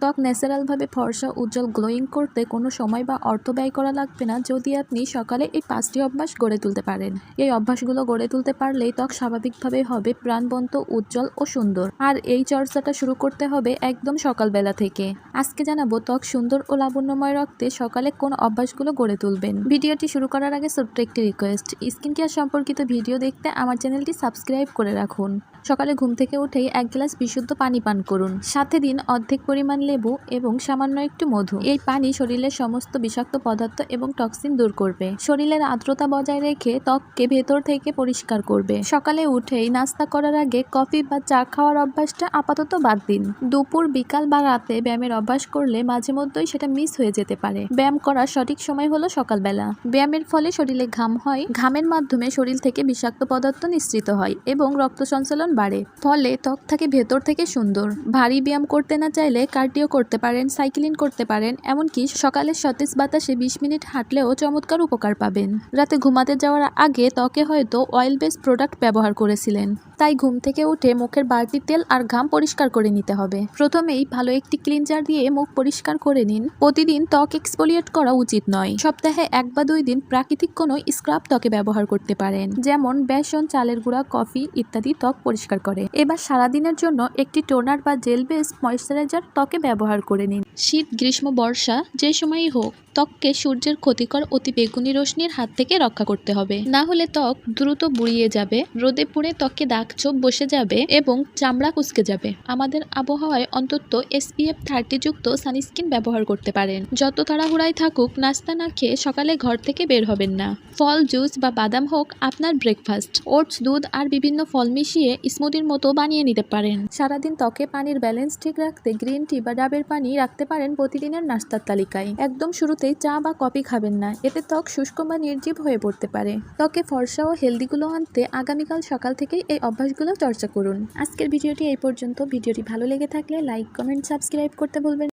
ত্বক ন্যাচারালভাবে ফর্সা, উজ্জ্বল, গ্লোয়িং করতে কোনো সময় বা অর্থ ব্যয় করা লাগবে না যদি আপনি সকালে এই পাঁচটি অভ্যাস গড়ে তুলতে পারেন। এই অভ্যাসগুলো গড়ে তুলতে পারলেই ত্বক স্বাভাবিকভাবে হবে প্রাণবন্ত, উজ্জ্বল ও সুন্দর। আর এই চর্চাটা শুরু করতে হবে একদম সকালবেলা থেকে। আজকে জানাব ত্বক সুন্দর ও লাবণ্যময় রাখতে সকালে কোন অভ্যাসগুলো গড়ে তুলবেন। ভিডিওটি শুরু করার আগে ছোট্ট একটি রিকোয়েস্ট স্কিন কেয়ার সম্পর্কিত ভিডিও দেখতে আমার চ্যানেলটি সাবস্ক্রাইব করে রাখুন। সকালে ঘুম থেকে উঠেই এক গ্লাস বিশুদ্ধ পানি পান করুন। সাথে দিন অর্ধেক পরিমাণ লেবু এবং সামান্য একটু মধু। এই পানি শরীরের সমস্ত বিষাক্ত পদার্থ এবং টক্সিন দূর করবে। শরীরের আর্দ্রতা বজায় রেখে ত্বককে ভেতর থেকে পরিষ্কার করবে। সকালে উঠেই নাস্তা করার আগে কফি বা চা খাওয়ার অভ্যাসটা আপাতত বাদ দিন। দুপুর, বিকাল বা রাতে ব্যায়ামের অভ্যাস করলে মাঝে মধ্যেই সেটা মিস হয়ে যেতে পারে। ব্যায়াম করার সঠিক সময় হলো সকালবেলা। ব্যায়ামের ফলে শরীরে ঘাম হয়। ঘামের মাধ্যমে শরীর থেকে বিষাক্ত পদার্থ নিঃসৃত হয় এবং রক্ত সঞ্চালন বাড়ে। ফলে ত্বক থাকে ভেতর থেকে সুন্দর। ভারী ব্যায়াম করতে না চাইলে কার্ডিও করতে পারেন, সাইক্লিং করতে পারেন, এমনকি সকালে সতেজ বাতাসে বিশ মিনিট হাঁটলেও চমৎকার উপকার পাবেন। রাতে ঘুমাতে যাওয়ার আগে ত্বকে হয়তো অয়েল বেস প্রোডাক্ট ব্যবহার করেছিলেন। তাই ঘুম থেকে উঠে মুখের বাড়তি তেল আর ঘাম পরিষ্কার করে নিতে হবে। প্রথমেই ভালো একটি ক্লিনজার দিয়ে মুখ পরিষ্কার করে নিন। প্রতিদিন ত্বক এক্সপোলিয়েট করা উচিত নয়। সপ্তাহে এক বা দুই দিন প্রাকৃতিক কোনো স্ক্রাব ত্বকে ব্যবহার করতে পারেন, যেমন বেসন, চালের গুঁড়া, কফি ইত্যাদি ত্বক পরিষ্কার করে। এবার সারাদিনের জন্য একটি টোনার বা জেল বেস ময়শ্চারাইজার ত্বকে ব্যবহার করে নিন। শীত, গ্রীষ্ম, বর্ষা, যে সময়ই হোক, ত্বককে সূর্যের ক্ষতিকর অতি বেগুনি রশ্মির হাত থেকে রক্ষা করতে হবে। না হলে ত্বক দ্রুত বুড়িয়ে যাবে, রোদে পুড়ে ত্বককে দাগ ছোপ বসে যাবে এবং চামড়া কুচকে যাবে। আমাদের আবহাওয়ায় অন্তত এসপিএফ থার্টি যুক্ত সানস্ক্রিন ব্যবহার করতে পারেন। যত তাড়াহুড়াই থাকুক, নাস্তা না খেয়ে সকালে ঘর থেকে বের হবেন না। ফল, জুস বা বাদাম হোক আপনার ব্রেকফাস্ট। ওটস, দুধ আর বিভিন্ন ফল মিশিয়ে স্মুদির মতো বানিয়ে নিতে পারেন। সারাদিন ত্বকে পানির ব্যালেন্স ঠিক রাখতে গ্রিন টি বা ডাবের পানি রাখতে পারেন প্রতিদিনের নাস্তার তালিকায়। একদম শুরুতেই চা বা কফি খাবেন না, এতে ত্বক শুষ্ক বা নির্জীব হয়ে পড়তে পারে। ত্বকে ফর্সা ও হেলদিগুলো আনতে আগামীকাল সকাল থেকেই এই অভ্যাসগুলো চর্চা করুন আজকের ভিডিওটি এই পর্যন্ত ভিডিওটি ভালো লেগে থাকলে লাইক, কমেন্ট, সাবস্ক্রাইব করতে ভুলবেন না।